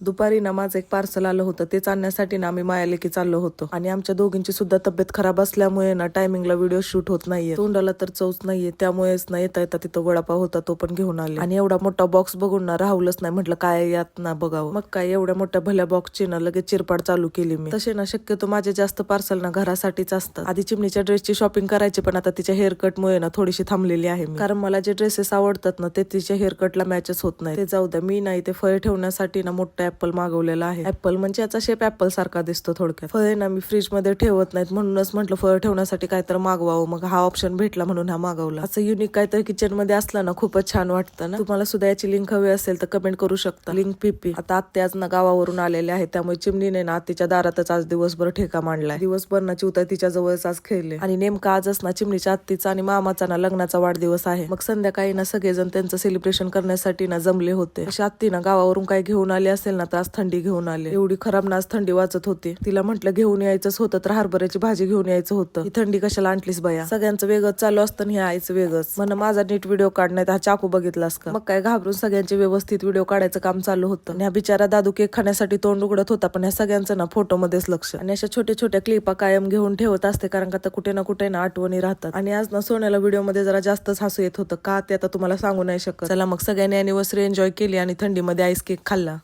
दुपारी ना माझं एक पार्सल आलं होतं. तेच आणण्यासाठी ना आम्ही मायालेकी चाललो होतो. आणि आमच्या दोघींची सुद्धा तब्येत खराब असल्यामुळे ना टायमिंगला व्हिडिओ शूट होत नाहीये. तोंडाला तर चौच नाहीये. त्यामुळेच ना येता येता तिथं वडापाव होता तो पण घेऊन आले. आणि एवढा मोठा बॉक्स बघून ना राहुलच नाही म्हटलं काय यात ना बघावं? मग काय एवढ्या मोठ्या भल्या बॉक्सची ना लगेच चिरपाड चालू केली मी. तसे ना शक्यतो माझे जास्त पार्सल ना घरासाठीच असतात. आधी चिमणीच्या ड्रेसची शॉपिंग करायची पण आता तिच्या हेअरकटमुळे ना थोडीशी थांबलेली आहे कारण मला जे ड्रेसेस आवडतात ना ते तिच्या हेअरकटला मॅचच होत नाही ते जाऊ द्या मी नाही ते फळे ठेवण्यासाठी ना मोठा ऍपल मागवलेला आहे. ऍपल म्हणजे याचा शेप ऍपल सारखा दिसतो थोडक्यात. फळे ना मी फ्रीजमध्ये ठेवत नाहीत. म्हणूनच म्हटलं फळ ठेवण्यासाठी काहीतरी मागवावं. मग हा ऑप्शन भेटला म्हणून हा मागवला. असं युनिक काहीतरी किचनमध्ये असलं ना खूपच छान वाटतं ना. तुम्हाला सुद्धा याची लिंक हवी असेल तर कमेंट करू शकता. लिंक पीपी आता आत्ते आज ना गावावरून आलेले आहे त्यामुळे चिमणीने ना आत्तीच्या दारातच आज दिवसभर ठेका मांडलाय. दिवसभर ना चिवता तिच्या जवळच आज खेळले. आणि नेमका आजच ना चिमणीच्या आत्तीचा आणि मामाचा ना लग्नाचा वाढदिवस आहे. मग संध्याकाळी ना सगळेजण त्यांचं सेलिब्रेशन करण्यासाठी ना जमले होते. अशी आत्ती ना गावावरून काय घेऊन आले असेल ना तर आज थंडी घेऊन आले. एवढी खराब ना आज थंडी वाचत होती. तिला म्हटलं घेऊन यायचंच होतं तर हरभऱ्याची भाजी घेऊन यायचं होतं. ही थंडी कशाला आणलीस बाया? सगळ्यांचं वेगळंच चालू असतं हे आईचं वेगळंच. म्हण माझा नीट व्हिडिओ काढण्यात हा चाकू बघितलास का? मग काय घाबरून सगळ्यांचे व्यवस्थित व्हिडिओ काढायचं काम चालू होतं. आणि बिचारा दादू केक खाण्यासाठी तोंड उघडत होता पण ह्या सगळ्यांचं ना फोटो मध्येच लक्ष. आणि अशा छोट्या छोट्या क्लिपा कायम घेऊन ठेवत असते कारण का आता कुठे ना कुठे ना आठवणी राहतात. आणि आज ना सोन्याला व्हिडिओमध्ये जरा जास्तच हसू येत होतं. का ते आता तुम्हाला सांगू नाही शकत. चला मग सगळ्यांनी अॅनिव्हर्सरी एन्जॉय केली आणि थंडीमध्ये आईस केक खाल्ला.